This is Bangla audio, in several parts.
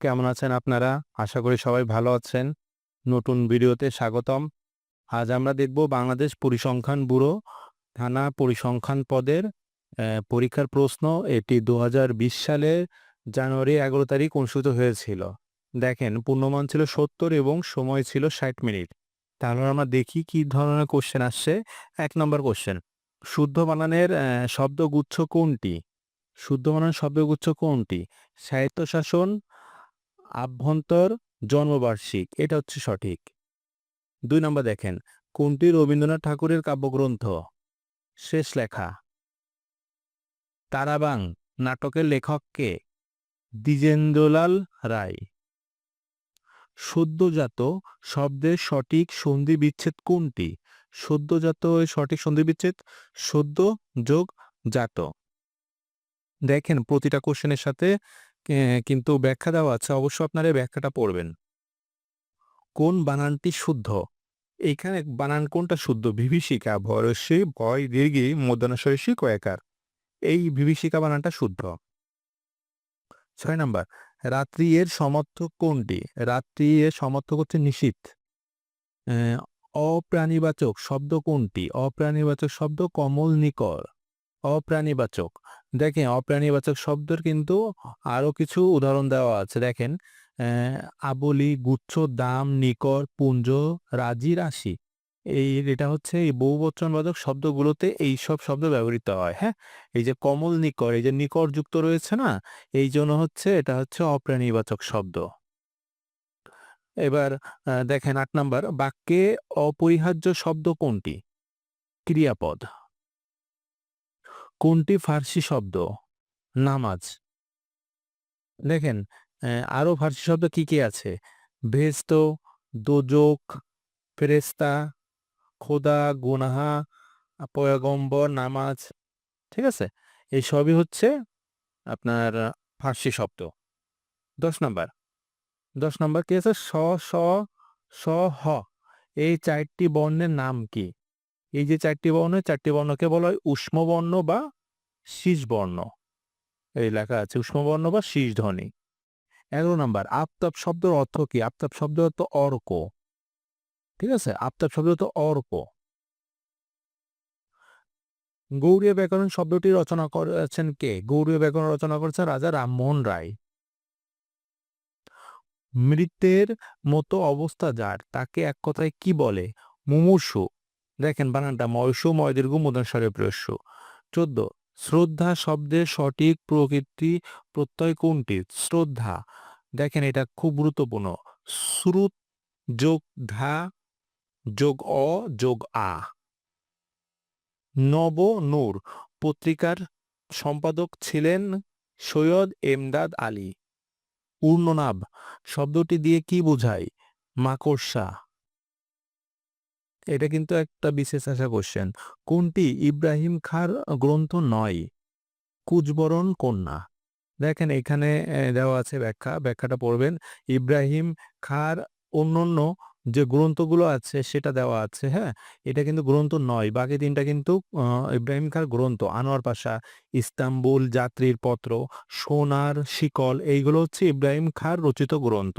কেমন আছেন আপনারা? আশা করি সবাই ভালো আছেন। নতুন ভিডিওতে স্বাগতম। আজ আমরা দেখব বাংলাদেশ পরিসংখ্যান ব্যুরো থানা পরিসংখ্যান পদের পরীক্ষার প্রশ্ন। এটি ২০২০ সালের জানুয়ারি ১১ তারিখ অনুষ্ঠিত হয়েছিল। দেখেন পূর্ণমান ছিল ৭০ এবং সময় ছিল ৬০ মিনিট। তাহলে আমরা দেখি কি ধরনের কোয়েশ্চেন আসছে। এক নম্বর কোয়েশ্চেন। শুদ্ধ বানানের শব্দগুচ্ছ কোনটি? শুদ্ধ বানানের শব্দগুচ্ছ কোনটি? স্বায়ত্তশাসন, আভ্যন্তর, জন্মবার্ষিক। এটা হচ্ছে সঠিক। দুই নম্বর দেখেন, কোনটি রবীন্দ্রনাথ ঠাকুরের কাব্যগ্রন্থ? শেষ লেখা। তারাবাং নাটকের লেখক কে? দ্বিজেন্দ্রলাল রায়। সদ্যজাত শব্দের সঠিক সন্ধি বিচ্ছেদ কোনটি? সদ্যজাত সঠিক সন্ধি বিচ্ছেদ সদ্য যোগ জাত। দেখেন প্রতিটা কোশ্চেনের সাথে কিন্তু ব্যাখ্যা দেওয়া আছে। অবশ্যই আপনারা ব্যাখ্যাটা পড়বেন। কোন বানানটি শুদ্ধ? এইখানে বানান কোনটা শুদ্ধ? বিভীষিকা, ভরস্বী, ভয়, দীর্ঘী, মূর্ধন্যস্বরস্বী, কয়াকার। এই বিভীষিকা বানানটা শুদ্ধ। ছয় নাম্বার রাত্রি এর সমর্থক কোনটি? রাত্রি এর সমর্থক হচ্ছে। অ্যা অপ্রাণীবাচক শব্দ কোনটি? অপ্রাণীবাচক শব্দ কমল নিকর। অপ্রাণীবাচক। দেখেন অপ্রাণীবাচক শব্দের কিন্তু আরও কিছু উদাহরণ দেওয়া আছে। দেখেন আবলি, গুচ্ছ, দাম, নিকর, পুঞ্জ, রাজি, রাশি। এই এটা হচ্ছে এই বহুবচনবাচক শব্দগুলোতে এইসব শব্দ ব্যবহৃত হয়। হ্যাঁ? এই যে কমল নিকর, এই যে নিকর যুক্ত রয়েছে না? এই জন্য হচ্ছে এটা হচ্ছে অপ্রাণীবাচক শব্দ। এবার দেখেন আট নাম্বার বাক্যে অপরিহার্য শব্দ কোনটি? ক্রিয়াপদ। কোনটি ফার্সি শব্দ? নামাজ। দেখেন আরও ফার্সি শব্দ কি, কি আছে? ভেস্ত দোজখ, ফেরেস্তা খোদা, গুনাহা, পয়গম্বর, নামাজ। ঠিক আছে? এই সবই হচ্ছে আপনার ফার্সি শব্দ। ১০ নাম্বার ১০ নাম্বার কি আছে? স, স, স, হ। এই চারটি বর্ণের নাম কি? এই যে ৪ টি বর্ণ, ৪ টি বর্ণকে বলা হয় ঊষ্ম বর্ণ বা শীষ বর্ণ। এই লেখা আছে ঊষ্ম বর্ণ বা শীষ ধ্বনি। ১১ নাম্বার আফতাব শব্দের অর্থ কি? আফতাব শব্দ অর্থ অর্ক। ঠিক আছে? আফতাব শব্দের অর্থ অর্ক। গৌড়ীয় ব্যাকরণ শব্দটি রচনা করেছেন কে? গৌড়ীয় ব্যাকরণ রচনা করেছেন রাজা রামমোহন রায়। মৃতের মতো অবস্থা যার তাকে এক কথায় কি বলে? মুমূর্ষু। দেখেন বানানটা ময়স্য, ময় দীর্ঘ, মূর্ধন্যস্বরে প্রিয়স্য। ১৪ শ্রদ্ধা শব্দের সঠিক প্রকৃতি প্রত্যয় কোনটি? শ্রদ্ধা। দেখেন এটা খুব গুরুত্বপূর্ণ। শ্রুত যোগ ধা যোগ অ যোগ আ। নব নূর পত্রিকার সম্পাদক ছিলেন সৈয়দ এমদাদ আলী। পূর্ণনাভ শব্দটি দিয়ে কি বোঝায়? মাকড়সা। এটা কিন্তু একটা বিশেষ আসা কোশ্চেন। কোনটি ইব্রাহিম খাঁর গ্রন্থ নয়? কুচবরণ কন্যা। দেখেন এখানে দেওয়া আছে ব্যাখ্যা। ব্যাখ্যাটা পড়বেন। ইব্রাহিম খাঁর অন্যান্য যে গ্রন্থগুলো আছে সেটা দেওয়া আছে, হ্যাঁ? এটা কিন্তু গ্রন্থ নয়। বাকি ৩ টা কিন্তু ইব্রাহিম খাঁর গ্রন্থ। আনোয়ার পাশা, ইস্তাম্বুল, যাত্রীর পত্র, সোনার শিকল এইগুলো হচ্ছে ইব্রাহিম খাঁর রচিত গ্রন্থ।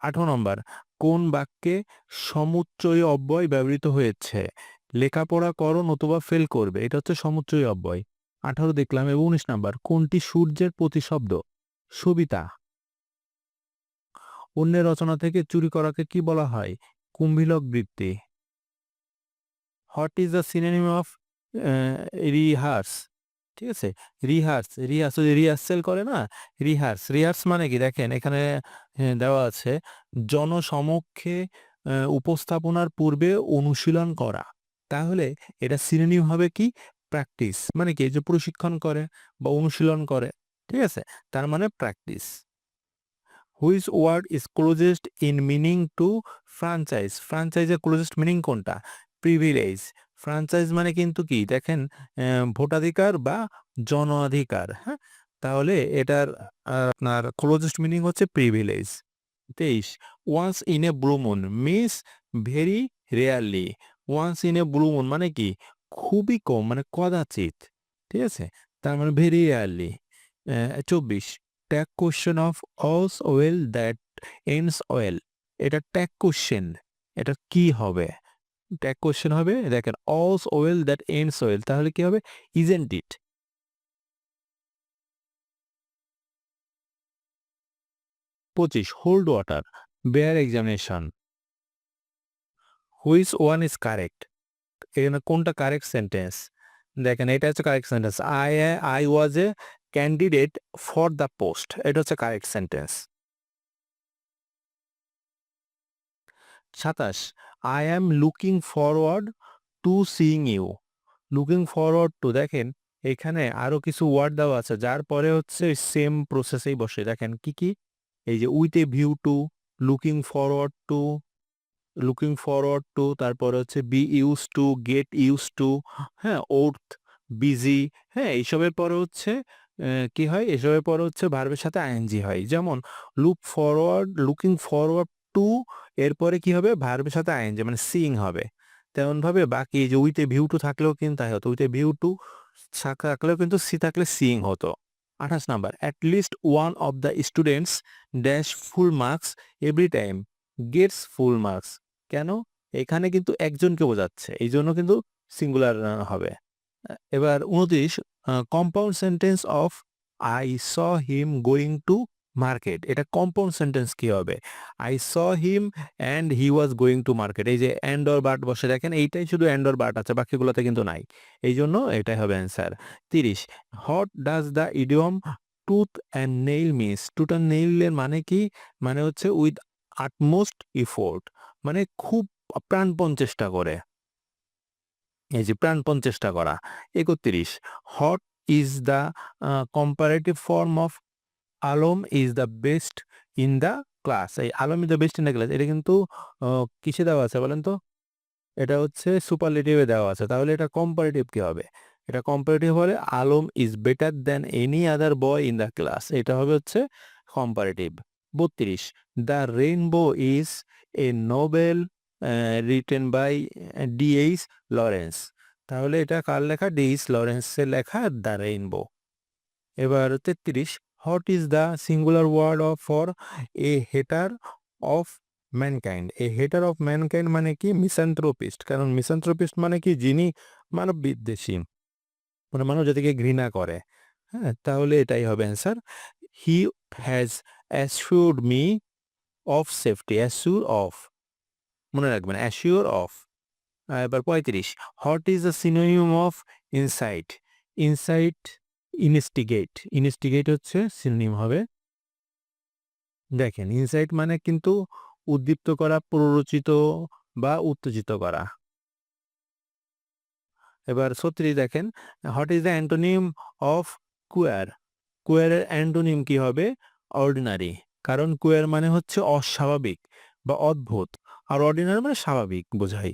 ১৮ নম্বর কোন বাক্যে সমুচ্চয়ী অব্যয় ব্যবহৃত হয়েছে? লেখাপড়া করো নতুবা ফেল করবে। এটা হচ্ছে সমুচ্চয় অব্যয়। ১৮ দেখলাম এবং ১৯ নাম্বার কোনটি সূর্যের প্রতিশব্দ? সবিতা। অন্যের রচনা থেকে চুরি করাকে কি বলা হয়? কুম্ভীলক বৃত্তি। What is the synonym of rehearse? ঠিক আছে? রিহার্স, রিহার্স ওই রিহার্সেল করে না? রিহার্স। রিহার্স মানে কি? দেখেন এখানে দেওয়া আছে জনসমক্ষে উপস্থাপনার পূর্বে অনুশীলন করা। তাহলে এটা সিনোনিম হবে কি? প্র্যাকটিস। মানে কি? যে প্রশিক্ষণ করে বা অনুশীলন করে। ঠিক আছে? তার মানে practice. Which word is closest in meaning to franchise ফ্র্যাঞ্চাইজের closest meaning কোনটা? প্রিভিলেজ। ফ্র্যাঞ্চাইজ মানে কিন্তু কি? দেখেন ভোটাধিকার বা জনাধিকার, হ্যাঁ? তাহলে এটার আপনার ক্লোজেস্ট মিনিং হচ্ছে privilege. ২৩ once in a blue miss very rarely. Once in a blue moon কি? খুবই কম মানে কদাচিৎ। ঠিক আছে? তার মানে ভেরি রেয়ারলি। চব্বিশ ২৪ tag question of all's well that ends well এটা ট্যাগ কোশ্চেন এটা কি হবে ট্যাগ কোয়েশ্চেন হবে, দেখেন অলস ওয়েল দ্যাট এন্ডস ওয়েল তাহলে কি হবে? ইজেন্ট ইট পঁচিশ hold water bear examination which one is correct এখানে কোনটা কারেক্ট সেন্টেন্স দেখেন, এটা হচ্ছে correct sentence I I was a candidate for the post এটা হচ্ছে কারেক্ট সেন্টেন্স সাতাশ I am looking forward to seeing you looking forward to দেখেন, এখানে আরও কিছু ওয়ার্ড দেওয়া আছে, যার পরে হচ্ছে সেম প্রসেসেই বসে। দেখেন, কি কি? এই যে with a view to looking forward to looking forward to তারপরে হচ্ছে be used to get used to হ্যাঁ ওর্থ বিজি হ্যাঁ এইসবের পরে হচ্ছে কি হয়? এসবের পরে হচ্ছে ভার্বের সাথে আইএনজি হয়। যেমন look forward looking forward to, এরপরে কি হবে? ভার্বের সাথে আইন আইএনজি মানে সিং হবে। তেমন ভাবে বাকি যে উইতে ভিউ টু থাকলেও কিন্তু তাই হতো। উইতে ভিউ টু থাকলেও কিন্তু সি থাকলে সিং হতো। আঠাশ number at least one of the students dash full marks every time gets full marks কেন? এখানে কিন্তু একজনকে বোঝাচ্ছে। এই জন্য কিন্তু সিঙ্গুলার হবে। এবার উনত্রিশ compound sentence of I saw him going to market. এটা কম্পাউন্ড সেন্টেন্স কি হবে? I saw him and he was going to market এই যে অ্যান্ড অর বাট বসে দেখেন, এইটাই শুধু অ্যান্ড অর বাট আছে, বাকিগুলোতে কিন্তু নাই। এই জন্য এটাই হবে অ্যান্সার। তিরিশ what does the idiom tooth and nail miss tooth and নেইলের মানে কি? মানে হচ্ছে উইথ আটমোস্ট ইফোর্ট মানে খুব প্রাণপণ চেষ্টা করে। এই যে প্রাণপণ চেষ্টা করা। একত্রিশ what is the comparative form of Alam is the best in the class এই Alam is the best in the class এটা কিন্তু কিসে দেওয়া আছে বলেন তো? এটা হচ্ছে সুপারলেটিভে দেওয়া আছে। তাহলে এটা কম্পারেটিভ কি হবে? এটা কম্পারেটিভ হলে Alam is better than any other boy in the class এটা হবে হচ্ছে কম্পারেটিভ বত্রিশ। The rainbow is a novel written by DH Lawrence তাহলে এটা কার লেখা? ডিএইচ লরেন্সের লেখা দ্য রেইনবো এবার তেত্রিশ। What is the singular word of for a hater of mankind a hater of mankind মানে কি? মিসান্থ্রোপিস্ট কারণ মিসান্থ্রোপিস্ট মানে কি? যিনি মানব বিদ্বেষী। মানে মানব জাতিকে ঘৃণা করে। হ্যাঁ তাহলে এটাই হবে answer he has assured me of safety assure of মনে রাখবেন অ্যাসিওর অফ এবার পঁয়ত্রিশ। What is the synonym of incite incite instigate instigate হচ্ছে সিনোনিম হবে। দেখেন, ইনসাইট মানে কিন্তু উদ্দীপ্ত করা, প্ররোচিত বা উত্তেজিত করা। এবার ছত্রিশ দেখেন, what is the antonym of queer? কুয়ারের antonym কি হবে? অর্ডিনারি। কারণ কুয়ার মানে হচ্ছে অস্বাভাবিক বা অদ্ভুত, আর অর্ডিনারি মানে স্বাভাবিক, বোঝাই।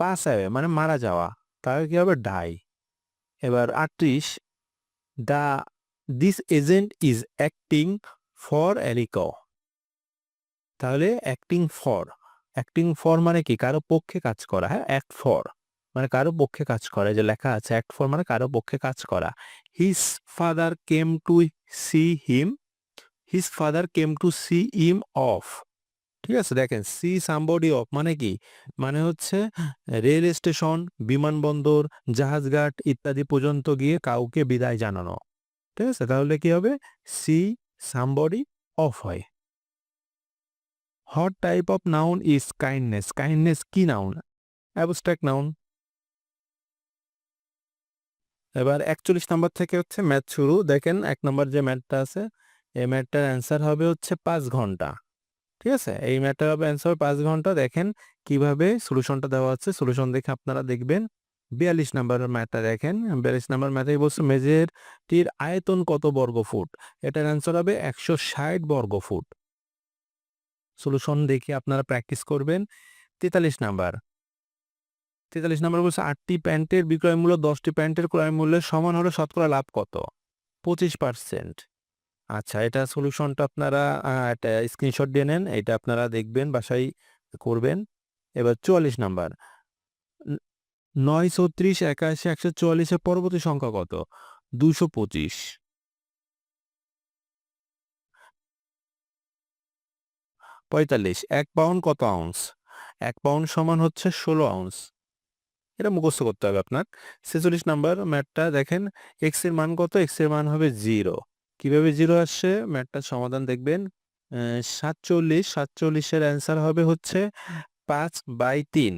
পাস আওয়ে মানে মারা যাওয়া, তাহলে কি হবে? ডাই। এবার আটত্রিশ the this agent is acting for ALICO তাহলে অ্যাক্টিং ফর অ্যাক্টিং ফর মানে কি? কারও পক্ষে কাজ করা হ্যাঁ? অ্যাক্ট ফর মানে কারও পক্ষে কাজ করা যে লেখা আছে অ্যাক্ট ফর মানে কারও পক্ষে কাজ করা। His father came to see him his father came to see him of ঠিক আছে? দেখেন, সি সামবডি অফ মানে কি? মানে হচ্ছে রেল স্টেশন, বিমানবন্দর, জাহাজঘাট ইত্যাদি পর্যন্ত গিয়ে কাউকে বিদায় জানানো। ঠিক আছে? তাহলে কি হবে? সি সামবডি অফ হয়। What type of noun is kindness. Kindness কি নাউন? Abstract noun. এবার একচল্লিশ নাম্বার থেকে হচ্ছে ম্যাথ শুরু। দেখেন, এক নম্বর যে ম্যাথটা আছে, এই ম্যাথটার অ্যান্সার হবে হচ্ছে পাঁচ ঘণ্টা। ঠিক আছে? এই ম্যাটার হবে অ্যান্সার পাঁচ ঘণ্টা দেখেন কীভাবে সলিউশনটা দেওয়া আছে সলিউশন দেখে আপনারা দেখবেন। বিয়াল্লিশ নাম্বার ম্যাথটা দেখেন। বিয়াল্লিশ নাম্বার ম্যাথে বলছে মেজেরটির আয়তন কত বর্গ ফুট এটার অ্যান্সার হবে একশো ষাট বর্গ ফুট সলিউশন দেখে আপনারা প্র্যাকটিস করবেন। তেতাল্লিশ নাম্বার তেতাল্লিশ নাম্বার বলছে আটটি প্যান্টের বিক্রয় মূল্য দশটি প্যান্টের ক্রয় মূল্যের সমান হলে শতকরা লাভ কত? পঁচিশ পার্সেন্ট আচ্ছা এটা সলিউশনটা আপনারা একটা স্ক্রিনশট দিয়ে নেন এটা আপনারা দেখবেন, বাসায় করবেন। এবার চুয়াল্লিশ নাম্বার। নয় ছত্রিশ একাশি, একশো চুয়াল্লিশের পরবর্তী সংখ্যা কত? দুশো পঁচিশ। পঁয়তাল্লিশ। এক পাউন্ড কত আউন্স এক পাউন্ড সমান হচ্ছে ষোলো আউন্স এটা মুখস্থ করতে হবে আপনার। ছেচল্লিশ নাম্বার ম্যাটটা দেখেন এক্সের মান কত? এক্সের মান হবে জিরো কীভাবে জিরো আসছে? ম্যাটটার সমাধান দেখবেন। সাতচল্লিশ, সাতচল্লিশের অ্যান্সার হবে হচ্ছে পাঁচ বাই তিন।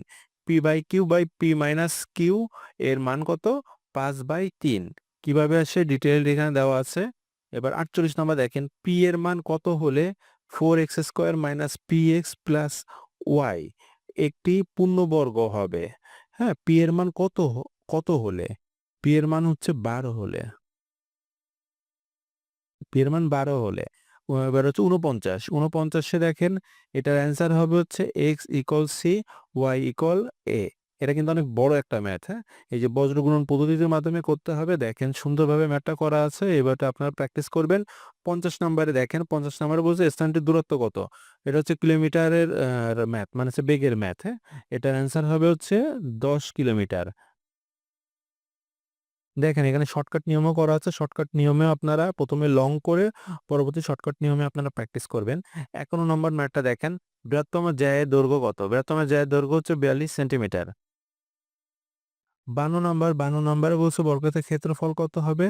P by Q by P minus Q এর মান কত? পাঁচ বাই তিন। কীভাবে আসে? ডিটেল এখানে দেওয়া আছে। এবার আটচল্লিশ নাম্বার দেখেন। পি এর মান কত হলে? Four X square minus P X plus Y. একটি পূর্ণবর্গ হবে। হ্যাঁ পি এর মান কত কত হলে? পি এর মান হচ্ছে বারো হলে। এর মান বারো হলে এবার হচ্ছে উনপঞ্চাশ উনপঞ্চাশে দেখেন এটার অ্যান্সার হবে হচ্ছে X equal C Y equal A এটা কিন্তু অনেক বড় একটা ম্যাথ হ্যাঁ? এই যে বজ্রগুণন পদ্ধতির মাধ্যমে করতে হবে। দেখেন সুন্দরভাবে ম্যাথটা করা আছে। এবারটা আপনারা প্র্যাকটিস করবেন। পঞ্চাশ নাম্বারে দেখেন, পঞ্চাশ নাম্বারে বলছে স্থানটির দূরত্ব কত? এটা হচ্ছে কিলোমিটারের ম্যাথ মানে হচ্ছে বেগের ম্যাথ হ্যাঁ? এটার অ্যান্সার হবে হচ্ছে দশ কিলোমিটার। দেখেন, এখানে শর্টকাট নিয়মও করা আছে। শর্টকাট নিয়মে আপনারা প্রথমে লং করে পরবর্তী শর্টকাট নিয়মে আপনারা প্র্যাকটিস করবেন। একান্ন নম্বর ম্যাটটা দেখেন, বৃহত্তম জ্যায়ের দৈর্ঘ্য কত? বৃহত্তম জ্যায়ের দৈর্ঘ্য হচ্ছে বিয়াল্লিশ সেন্টিমিটার বান্ন নম্বর বান্ন নম্বরে বলছে বর্গক্ষেত্রের ক্ষেত্রফল কত হবে?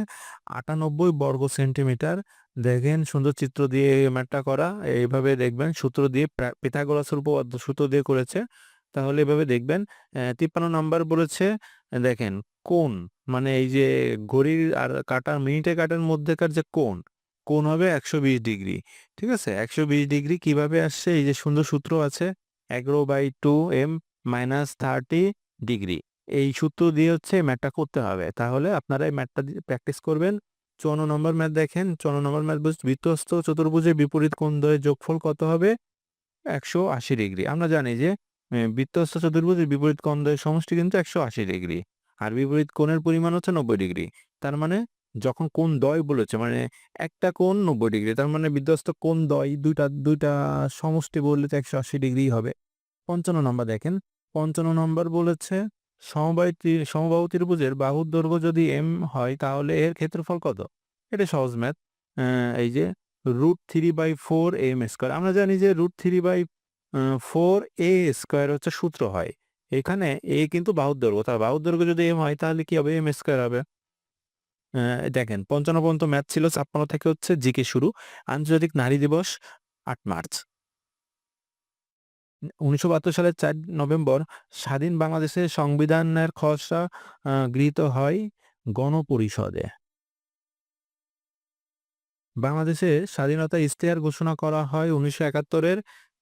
আটানব্বই বর্গ সেন্টিমিটার দেখেন, সুন্দর চিত্র দিয়ে ম্যাটটা করা। এইভাবে দেখবেন, সূত্র দিয়ে পিথাগোরাসের উপপাদ্য সূত্র দিয়ে করেছে। তাহলে এভাবে দেখবেন তিপ্পান্ন নম্বর বলেছে দেখেন কোন মানে এই যে ঘড়ির আর কাটার, মিনিটে কাটার মধ্যেকার যে কোণ কোণ হবে একশো বিশ ডিগ্রি, ঠিক আছে? একশো বিশ ডিগ্রি কীভাবে আসছে? এই যে সুন্দর সূত্র আছে, এগারো by two M minus thirty degree. এই সূত্র দিয়ে হচ্ছে ম্যাথটা করতে হবে। তাহলে আপনারা এই ম্যাথটা প্র্যাকটিস করবেন। চুয়ান্ন নম্বর ম্যাথ দেখেন চুয়ান্ন নম্বর ম্যাথ বৃত্তস্থ চতুর্ভুজের বিপরীত কোণ দ্বয়ের যোগফল কত হবে? একশো আশি ডিগ্রি। আমরা জানি যে বৃত্তস্থ চতুর্ভুজের বিপরীত কোণ দ্বয়ের সমষ্টি কিন্তু একশো আশি ডিগ্রি। আর বিপরীত কোণের পরিমাণ হচ্ছে নব্বই ডিগ্রি। তার মানে যখন কোণ দ্বয় বলেছে মানে একটা কোণ নব্বই ডিগ্রি, তার মানে বিধ্বস্ত কোণ দ্বয় দুইটা দুইটা সমষ্টি বললে তো একশো আশি ডিগ্রি হবে। পঞ্চান্ন নম্বর দেখেন, পঞ্চান্ন নম্বর বলেছে সমবায় সমবাহু ত্রিভুজের বাহুর দৈর্ঘ্য যদি এম হয় তাহলে এর ক্ষেত্রফল কত? এটা সহজ ম্যাথ এই যে root three by four M square আমরা জানি যে root three by four A square হচ্ছে সূত্র হয়। এখানে এ কিন্তু বাহুর দৈর্ঘ্য। তার বাহুর দৈর্ঘ্য যদি এম হয়, তাহলে কি হবে? এম স্কোয়ার হবে। দেখেন, পঞ্চান্ন পর্যন্ত ম্যাথ ছিল, ছাপ্পান্ন থেকে হচ্ছে জিকে শুরু। আন্তর্জাতিক নারী দিবস আট মার্চ। উনিশশো বাহাত্তর সালের চার নভেম্বর, স্বাধীন বাংলাদেশের সংবিধানের খসড়া গৃহীত হয় গণপরিষদে। বাংলাদেশে স্বাধীনতা ইশতেহার ঘোষণা করা হয় উনিশশো একাত্তরের।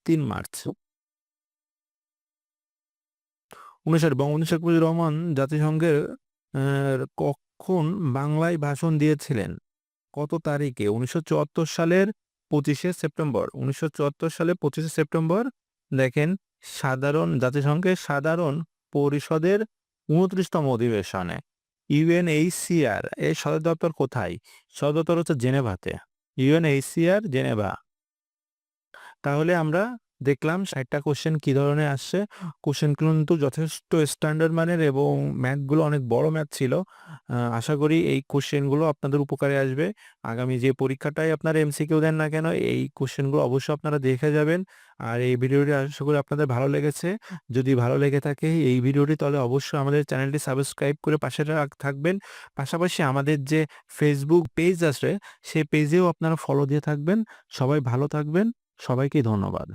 তিন মার্চ। উনিশশো বঙ্গবন্ধু শেখ মুজিবুর রহমান জাতিসংঘের কখন বাংলায় ভাষণ দিয়েছিলেন? কত তারিখে? উনিশশো চুয়াত্তর সালের পঁচিশে সেপ্টেম্বর। উনিশশো চুয়াত্তর সালে পঁচিশে সেপ্টেম্বর দেখেন সাধারণ জাতিসংঘের সাধারণ পরিষদের উনত্রিশতম অধিবেশনে। ইউএনএইচসিআর এর সদর দপ্তর কোথায়? সদর দপ্তর হচ্ছে জেনেভাতে। UNHCR Geneva. তাহলে আমরা দেখলাম ষাটটা কোশ্চেন কি ধরনের আসছে? কোশ্চেনগুলো কিন্তু যথেষ্ট স্ট্যান্ডার্ড মানের এবং ম্যাথগুলো অনেক বড় ম্যাথ ছিল। আশা করি এই কোশ্চেনগুলো আপনাদের উপকারে আসবে। আগামী যে পরীক্ষাটাই আপনারা এমসিকিউ দেন না কেন, এই কোশ্চেনগুলো অবশ্যই আপনারা দেখে যাবেন। আর এই ভিডিওটি আশা করি আপনাদের ভালো লেগেছে। যদি ভালো লেগে থাকে এই ভিডিওটি, তাহলে অবশ্যই আমাদের চ্যানেলটি সাবস্ক্রাইব করে পাশে থাকবেন। পাশাপাশি আমাদের যে ফেসবুক পেজ আছে সেই পেজেও আপনারা ফলো দিয়ে থাকবেন। সবাই ভালো থাকবেন। সবাইকে ধন্যবাদ।